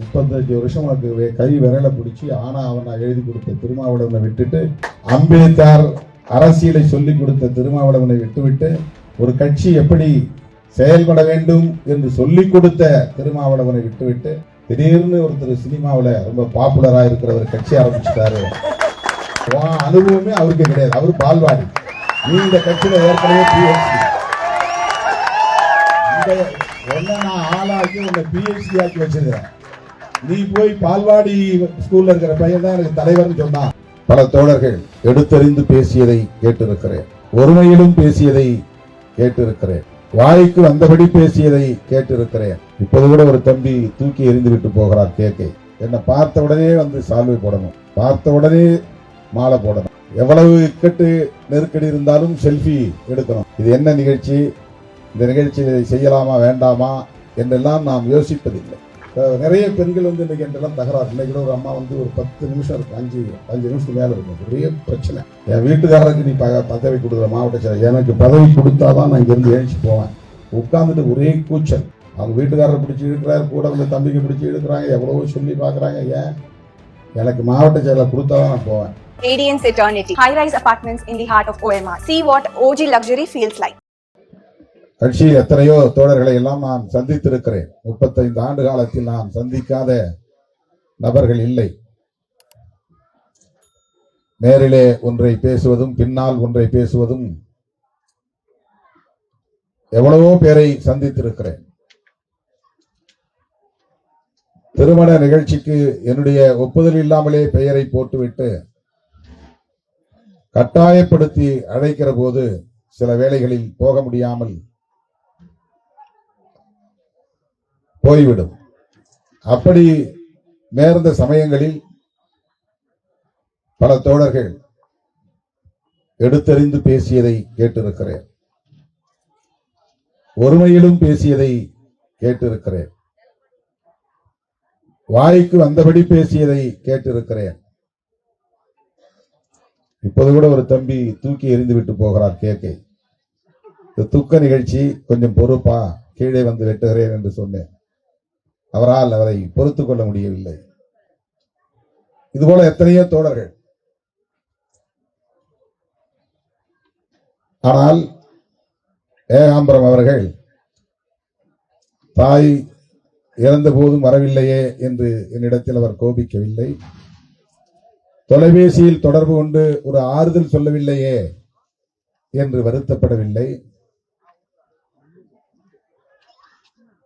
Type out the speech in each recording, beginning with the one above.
முப்பத்தஞ்சு வருஷம் உனக்கு வே- கை விரலை பிடிச்சி ஆனா அவனை எழுதி கொடுத்த திருமாவளவனை விட்டுட்டு அம்பேத்கர் அரசியலை சொல்லி கொடுத்த திருமாவளவனை விட்டுவிட்டு ஒரு கட்சி எப்படி செயல்பட வேண்டும் என்று சொல்லிக் கொடுத்த திருமாவளவனை விட்டுவிட்டு திடீர்னு ஒருத்தர் சினிமாவில் ரொம்ப பாப்புலரா இருக்கிற ஒரு கட்சி ஆரம்பிச்சிட்டாரு. அனுபவமே அவருக்கு கிடையாது. அவர் பால்வாடி. நீ இந்த கட்சியில ஏற்கனவே பிஹெச்டி இந்த நான் ஆளாக்கி உன்னை பிஹெச்டி ஆக்கி வச்சிருக்கிறேன். நீ போய் பால்வாடி ஸ்கூல்ல இருக்கிற பையன் தான் எனக்கு தலைவர்னு சொன்னான் பல தோழர்கள் எடுத்தறிந்து பேசியதை கேட்டிருக்கிறேன். ஒருமையிலும் பேசியதை கேட்டிருக்கிறேன். வாய்க்கு வந்தபடி பேசியதை கேட்டிருக்கிறேன். இப்போது கூட ஒரு தம்பி தூக்கி எறிந்து விட்டு போகிறார் கேக்கை. என்னை பார்த்த உடனே வந்து சால்வை போடணும். பார்த்த உடனே மாலை போடணும். எவ்வளவு இக்கட்டு நெருக்கடி இருந்தாலும் செல்ஃபி எடுக்கணும். இது என்ன நிகழ்ச்சி? இந்த நிகழ்ச்சியை செய்யலாமா வேண்டாமா? என்றெல்லாம் நாம் யோசிப்பதில்லை. நிறைய பெண்கள் வந்து இன்னைக்கு என்றெல்லாம் தகராறு. இன்னைக்கு கூட ஒரு அம்மா வந்து ஒரு பத்து நிமிஷம் இருக்கும். அஞ்சு அஞ்சு நிமிஷத்துக்கு மேலே இருக்கும். ஒரே பிரச்சனை. என் வீட்டுக்காரருக்கு நீ ப- பதவி கொடுக்குற மாவட்ட செயலர். எனக்கு பதவி கொடுத்தாதான் நான் இங்கேருந்து ஏழிச்சு போவேன். உட்காந்துட்டு ஒரே கூச்சல். அவங்க வீட்டுக்காரரை பிடிச்சி இழுக்கிறாரு கூட வந்து தம்பிக்கு பிடிச்சி இழுக்கிறாங்க எவ்வளவோ சொல்லி பார்க்குறாங்க. ஏன்? எனக்கு மாவட்ட செயலர் கொடுத்தாதான் நான் போவேன். Radiance Eternity. High rise apartments in the heart of OMR. See what OG luxury feels like. கட்சியில் எத்தனையோ தோழர்களை எல்லாம் நான் சந்தித்திருக்கிறேன். முப்பத்தைந்து ஆண்டு காலத்தில் நான் சந்திக்காத நபர்கள் இல்லை. நேரிலே ஒன்றை பேசுவதும் பின்னால் ஒன்றை பேசுவதும் எவ்வளவோ பேரை சந்தித்திருக்கிறேன். திருமண நிகழ்ச்சிக்கு என்னுடைய ஒப்புதல் இல்லாமலே பெயரை போட்டுவிட்டு கட்டாயப்படுத்தி அழைக்கிற போது சில வேளைகளில் போக முடியாமல் போய்விடும். அப்படி நேர்ந்த சமயங்களில் பல தோழர்கள் எடுத்தறிந்து பேசியதை கேட்டிருக்கிறேன். ஒருமையிலும் பேசியதை கேட்டிருக்கிறேன். வாய்க்கு வந்தபடி பேசியதை கேட்டிருக்கிறேன். இப்போது கூட ஒரு தம்பி தூக்கி எறிந்து விட்டு போகிறார் கேக்கை. இந்த துக்க நிகழ்ச்சி கொஞ்சம் பொறுப்பா கீழே வந்து வெட்டுகிறேன் என்று சொன்னேன். அவரால் அவரை பொறுத்து கொள்ள முடியவில்லை. இதுபோல எத்தனையோ தோழர்கள். ஆனால் ஏகாம்பரம் அவர்கள் தாய் இறந்த போதும் வரவில்லையே என்று என்னிடத்தில் அவர் கோபிக்கவில்லை. தொலைபேசியில் தொடர்பு கொண்டு ஒரு ஆறுதல் சொல்லவில்லையே என்று வருத்தப்படவில்லை.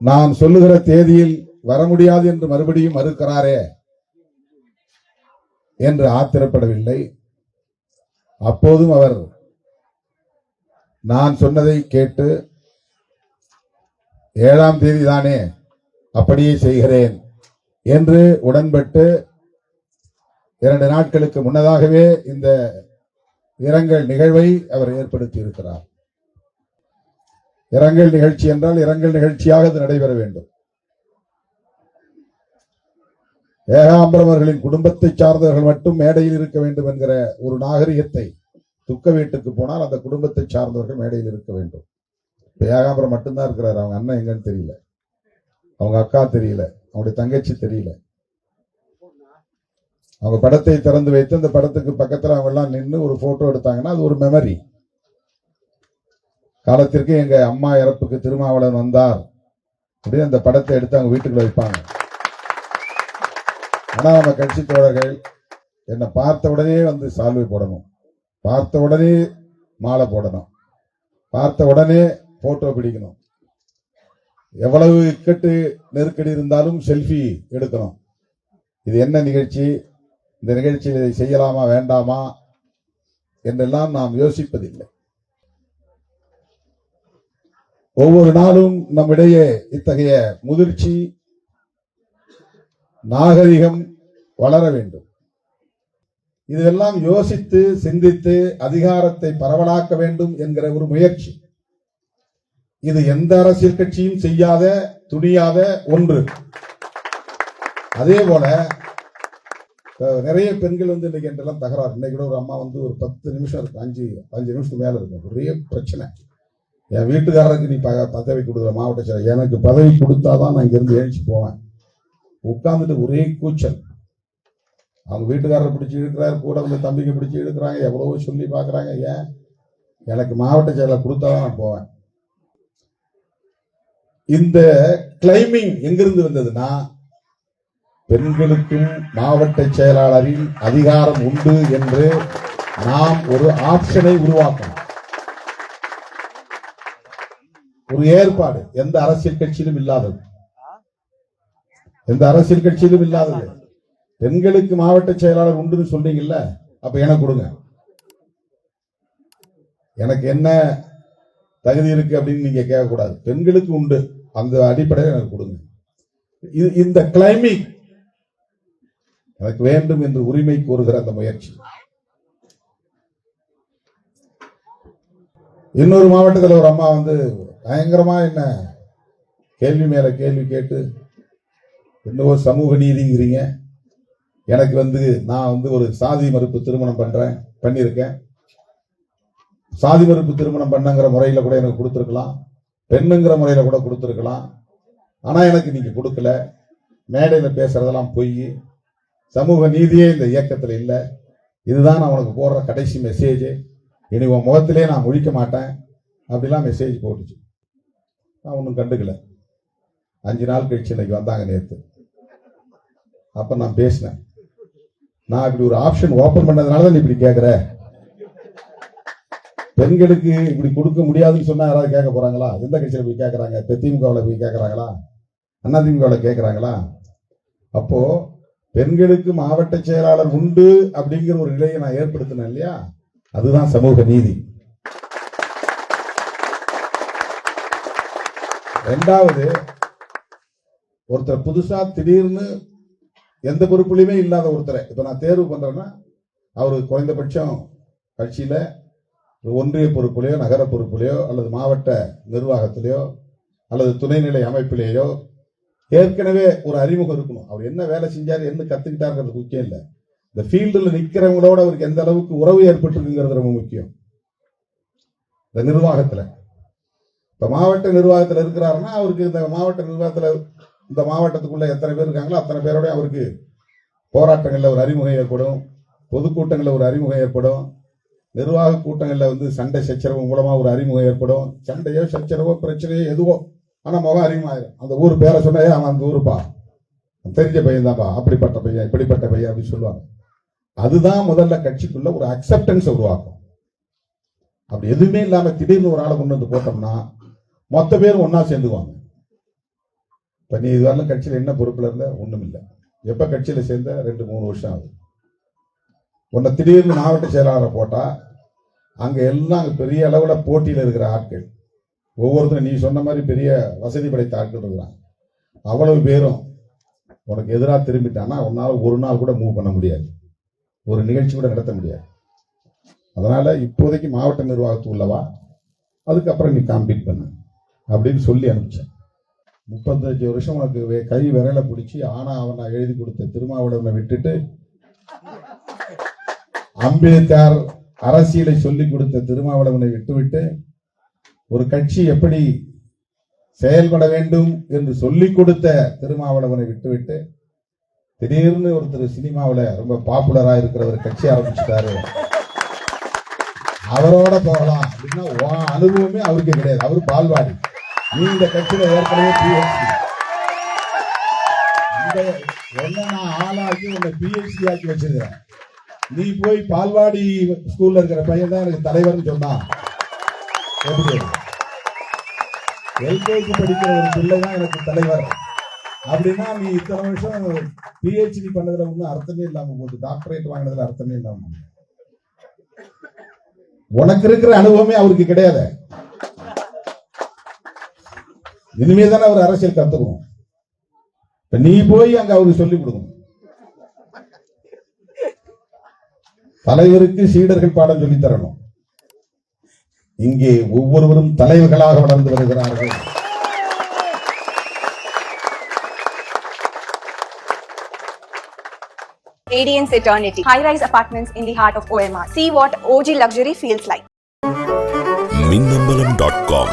நான் சொல்லுகிற தேதியில் வர முடியாது என்று மறுபடியும் மறுக்கிறாரே என்று ஆத்திரப்படவில்லை. அப்போதும் அவர் நான் சொன்னதை கேட்டு ஏழாம் தேதி தானே அப்படியே செய்கிறேன் என்று உடன்பட்டு இரண்டு நாட்களுக்கு முன்னதாகவே இந்த இரங்கல் நிகழ்வை அவர் ஏற்படுத்தி இருக்கிறார் இரங்கல் நிகழ்ச்சி என்றால் இரங்கல் நிகழ்ச்சியாக அது நடைபெற வேண்டும். ஏகாம்பரவர்களின் குடும்பத்தை சார்ந்தவர்கள் மட்டும் மேடையில் இருக்க வேண்டும் என்கிற ஒரு நாகரிகத்தை துக்க வீட்டுக்கு போனால் அந்த குடும்பத்தை சார்ந்தவர்கள் மேடையில் இருக்க வேண்டும். இப்போ ஏகாம்பரம் மட்டும்தான் இருக்கிறார். அவங்க அண்ணன் எங்கன்னு தெரியல. அவங்க அக்கா தெரியல. அவங்களுடைய தங்கச்சி தெரியல. அவங்க படத்தை திறந்து வைத்து அந்த படத்துக்கு பக்கத்தில் அவங்க எல்லாம் நின்று ஒரு ஃபோட்டோ எடுத்தாங்கன்னா அது ஒரு மெமரி காலத்திற்கு எங்கள் அம்மா இறப்புக்கு திருமாவளவன் வந்தார் அப்படின்னு அந்த படத்தை எடுத்து அவங்க வீட்டுக்குள்ள வைப்பாங்க. ஆனா நம்ம கட்சி தோழர்கள் என்னை பார்த்த உடனே வந்து சால்வை போடணும். பார்த்த உடனே மாலை போடணும். பார்த்த உடனே போட்டோ பிடிக்கணும். எவ்வளவு இக்கட்டு நெருக்கடி இருந்தாலும் செல்ஃபி எடுக்கணும். இது என்ன நிகழ்ச்சி? இந்த நிகழ்ச்சியில் இதை செய்யலாமா வேண்டாமா? என்றெல்லாம் நாம் யோசிப்பதில்லை. ஒவ்வொரு நாளும் நம்மிடையே இத்தகைய முதிர்ச்சி நாகரிகம் வளர வேண்டும். இதெல்லாம் யோசித்து சிந்தித்து அதிகாரத்தை பரவலாக்க வேண்டும் என்கிற ஒரு முயற்சி. இது எந்த அரசியல் கட்சியும் செய்யாத துணியாத ஒன்று. அதே போல நிறைய பெண்கள் வந்து இன்னைக்கு என்றெல்லாம் தகராறு. இன்னைக்கு கூட ஒரு அம்மா வந்து ஒரு பத்து நிமிஷம் இருக்கு. அஞ்சு அஞ்சு நிமிஷத்துக்கு மேல இருக்கும் ஒரே பிரச்சனை. என் வீட்டுக்காரருக்கு நீ பதவி கொடுக்குற மாவட்ட செயலர். எனக்கு பதவி கொடுத்தாதான் நான் இங்கிருந்து எழுச்சி போவேன். உட்கார்ந்துட்டு ஒரே கூச்சல். அவங்க வீட்டுக்காரரை பிடிச்சி இழுக்கிறாரு கூட வந்து தம்பிக்கு பிடிச்சி இழுக்கிறாங்க எவ்வளவோ சொல்லி பார்க்குறாங்க. ஏன்? எனக்கு மாவட்ட செயலர் கொடுத்தாதான் நான் போவேன். இந்த கிளைமிங் எங்கிருந்து வந்ததுன்னா பெண்களுக்கும் மாவட்ட செயலாளரின் அதிகாரம் உண்டு என்று நாம் ஒரு ஆப்ஷனை உருவாக்கணும். ஒரு ஏற்பாடு எந்த அரசியல் கட்சியிலும் இல்லாதது. எந்த அரசியல் கட்சியிலும் இல்லாதது. பெண்களுக்கு மாவட்ட செயலாளர் உண்டுன்னு சொன்னீங்கல்ல அப்ப எனக்கு கொடுங்க. எனக்கு என்ன தகுதி இருக்கு அப்படின்னு நீங்க கேட்கக்கூடாது. பெண்களுக்கு உண்டு. அந்த அடிப்படையில் எனக்கு கொடுங்க. இது இந்த கிளைமிங் எனக்கு வேண்டும் என்று உரிமை கோருகிற அந்த முயற்சி. இன்னொரு மாவட்டத்தில் ஒரு அம்மா வந்து பயங்கரமா என்ன கேள்வி மேல கேள்வி கேட்டு என்னவோ சமூக நீதிங்கிறீங்க. எனக்கு வந்து நான் வந்து ஒரு சாதி மறுப்பு திருமணம் பண்றேன் பண்ணியிருக்கேன். சாதி மறுப்பு திருமணம் பண்ணங்கிற முறையில் கூட எனக்கு கொடுத்துருக்கலாம். பெண்ணுங்கிற முறையில் கூட கொடுத்துருக்கலாம். ஆனால் எனக்கு நீங்கள் கொடுக்கல. மேடையில் பேசுறதெல்லாம் பொய். சமூக நீதியே இந்த இயக்கத்தில் இல்லை. இதுதான் நான் உனக்கு போடுற கடைசி மெசேஜ் இனி உன் முகத்திலே நான் முழிக்க மாட்டேன். அப்படிலாம் மெசேஜ் போட்டுச்சு. நான் ஒன்றும் கண்டுக்கல. அஞ்சு நாள் கழிச்சு இன்னைக்கு வந்தாங்க நேற்று அப்ப நான் பேசினேன். நான் இப்படி ஒரு ஆப்ஷன் ஓபன் பண்ணதுனால தான் நீ இப்படி கேட்குற பெண்களுக்கு இப்படி கொடுக்க முடியாதுன்னு சொன்னா யாராவது கேட்க போறாங்களா? எந்த கட்சியில போய் கேட்கறாங்க இப்ப திமுகவில் போய் கேட்கறாங்களா அண்ணா திமுகவில் கேட்கறாங்களா அப்போ பெண்களுக்கு மாவட்ட செயலாளர் உண்டு அப்படிங்கிற ஒரு நிலையை நான் ஏற்படுத்தினேன் இல்லையா? அதுதான் சமூக நீதி. ரெண்டாவது ஒருத்தர் புதுசா திடீர்னு எந்த பொறுப்புலையுமே இல்லாத ஒருத்தரை. இப்ப நான் தேர்வு பண்றேன்னா அவரு குறைந்தபட்சம் கட்சியில ஒன்றிய பொறுப்புலையோ நகர பொறுப்புலையோ அல்லது மாவட்ட நிர்வாகத்திலேயோ அல்லது துணைநிலை அமைப்பிலேயோ ஏற்கனவே ஒரு அறிமுகம் இருக்கணும். அவர் என்ன வேலை செஞ்சார் என்ன கத்துக்கிட்டாருங்கிறது முக்கியம் இல்லை. இந்த ஃபீல்டில் நிற்கிறவங்களோட அவருக்கு எந்த அளவுக்கு உறவு ஏற்பட்டுருக்குங்கிறது ரொம்ப முக்கியம். இந்த நிர்வாகத்தில். இப்போ மாவட்ட நிர்வாகத்தில் இருக்கிறாருன்னா அவருக்கு இந்த மாவட்ட நிர்வாகத்தில் இந்த மாவட்டத்துக்குள்ள எத்தனை பேர் இருக்காங்களோ அத்தனை பேரோட அவருக்கு போராட்டங்களில் ஒரு அறிமுகம் ஏற்படும். பொதுக்கூட்டங்களில் ஒரு அறிமுகம் ஏற்படும். நிர்வாக கூட்டங்களில் வந்து சண்டை சச்சரவு மூலமாக ஒரு அறிமுகம் ஏற்படும். சண்டையோ சச்சரவோ பிரச்சனையோ எதுவோ ஆனால் முகம் அறிமுகம் அந்த ஊர் பேரை சொன்னே அவன் அந்த ஊருப்பா. தெரிஞ்ச பையன் தான்ப்பா. அப்படிப்பட்ட பையன் இப்படிப்பட்ட பையன் அப்படின்னு சொல்லுவாங்க. அதுதான் முதல்ல கட்சிக்குள்ள ஒரு அக்செப்டன்ஸ் உருவாக்கும். அப்படி எதுவுமே இல்லாமல் திடீர்னு ஒரு ஆளை கொண்டு வந்து போட்டோம்னா மொத்த பேரும் ஒன்றா சேர்ந்துக்குவாங்க. இப்போ நீ இதுவரையிலும் கட்சியில் என்ன பொறுப்பில் இருந்த? ஒன்றும் இல்லை. எப்போ கட்சியில் சேர்ந்த? ரெண்டு மூணு வருஷம் ஆகுது. உன்னை திடீர்னு மாவட்ட செயலாளரை போட்டால் அங்கே எல்லாம் பெரிய அளவில் போட்டியில் இருக்கிற ஆட்கள் ஒவ்வொருத்தரும் நீ சொன்ன மாதிரி பெரிய வசதி படைத்த ஆட்கள் இருக்கிறாங்க அவ்வளவு பேரும் உனக்கு எதிராக திரும்பிட்டான்னா உன்னால் ஒரு நாள் கூட மூவ் பண்ண முடியாது. ஒரு நிகழ்ச்சி கூட நடத்த முடியாது. அதனால் இப்போதைக்கு மாவட்ட நிர்வாகத்து உள்ளவா அதுக்கப்புறம் நீ காம்பீட் பண்ணு. அப்படின்னு சொல்லி அனுப்பிச்சேன். முப்பத்தஞ்சு வருஷம் உனக்கு வே- கை விரல பிடிச்சி ஆனா அவனை எழுதி கொடுத்த திருமாவளவனை விட்டுட்டு அம்பேத்கர் அரசியலை சொல்லிக் கொடுத்த திருமாவளவனை விட்டுவிட்டு ஒரு கட்சி எப்படி செயல்பட வேண்டும் என்று சொல்லிக் கொடுத்த திருமாவளவனை விட்டுவிட்டு திடீர்னு ஒருத்தர் சினிமாவில் ரொம்ப பாப்புலரா இருக்கிற ஒரு கட்சி ஆரம்பிச்சுட்டாரு. அவரோட போகலாம். அப்படின்னா உன் அனுபவமே அவருக்கு கிடையாது. அவர் பால்வாடி. நீ இந்த கட்சியில ஏற்கனவே பிஎஸ்சி என்ன நான் ஆளாக்கி உன்னை பிஹெச்டி ஆக்கி வச்சிருக்கிறேன். நீ போய் பால்வாடி ஸ்கூல்ல இருக்கிற பையன் தான் எனக்கு தலைவர்னு சொன்னான் எப்படி எல்கேஜி படிக்கிற ஒரு பிள்ளை தான் எனக்கு தலைவர். அப்படின்னா நீ இத்தனை வருஷம் பிஹெச்டி பண்ணதுல ஒன்றும் அர்த்தமே இல்லாம போகுது. டாக்டரேட் வாங்கினதுல அர்த்தமே இல்லாம உனக்கு இருக்கிற அனுபவமே அவருக்கு கிடையாது. இனிமே தானே அவர் அரசியல் கத்துக்கணும் இப்ப நீ போய் அங்க அவருக்கு சொல்லிக் கொடுக்கணும் தலைவருக்கு சீடர்கள் பாடம் சொல்லித் தரணும் இங்கே ஒவ்வொருவரும் தலைவர்களாக வளர்ந்து வருகிறார்கள் Radiance Eternity. High rise apartments in the heart of OMR. See what OG luxury feels like. Com